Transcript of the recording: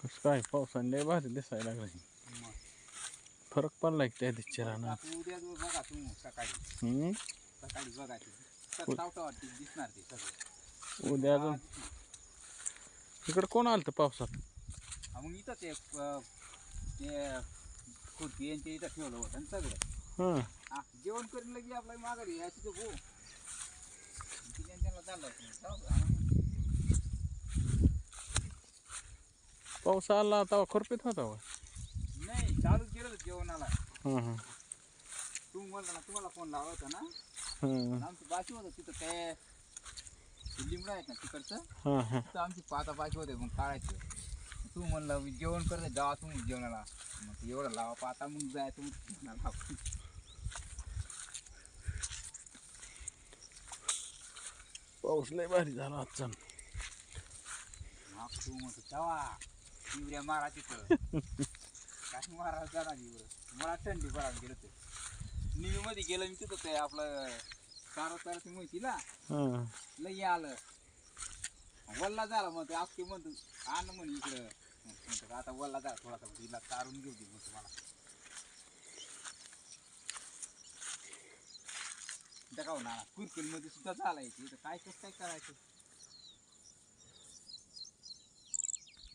कसं काय पावसाने लय भारी दिसायला लागलं. फरक पडलाय की त्या दिवशी राहणार आता उद्या जो बघा तू. सकाळी सकाळी तावटावरती दिसणार ते सगळं. उद्या अजून? इकडं कोण आलं तर पावसात? हा, मग इथं ते अं, ते खुर्ची यांच्या इथं ठेवलं होतं आणि सगळं. हां. हा जेवण करून लगे आपल्या माघारी यायची तर भाऊ त्यांना चाललं होतं. पाऊस आला तेव्हा खुरपीत होता वा। नाही चालू केलं जेवणाला हाँ हाँ। तू म्हणला ना तुम्हाला फ़ोन लावला होता ना? हाँ। आमचं बाकी होतं तिथं काय ते लिंबडा आहेत ना तिकडचं हाँ हाँ। तिथं आमची पाता बाकी होते मग काढायचं तू म्हणलं मी जेवण करत जावा तुम्ही जेवणाला मग ते एवढं लावा पाता मग जायचं मग. पाऊस लय भारी झाला आजचा तू म्हणतो तेव्हा इवऱ्या मारा तिथं काय मारा जाणार मला थंडी पडायला गेलं ते निमी मध्ये गेलं मी तिथं ते आपलं तारा ताराची माहितीला हां. लई आलं. वल्ला झाला मग ते आपके म्हणतो आण म्हणे इकडं. म्हणतो आता वल्ला झाला थोडासा तिला तारून घेऊ दे म्हणतो मला. का ना कुरकुलमध्ये सुद्धा झाला इथं काय कसं काय करायचं?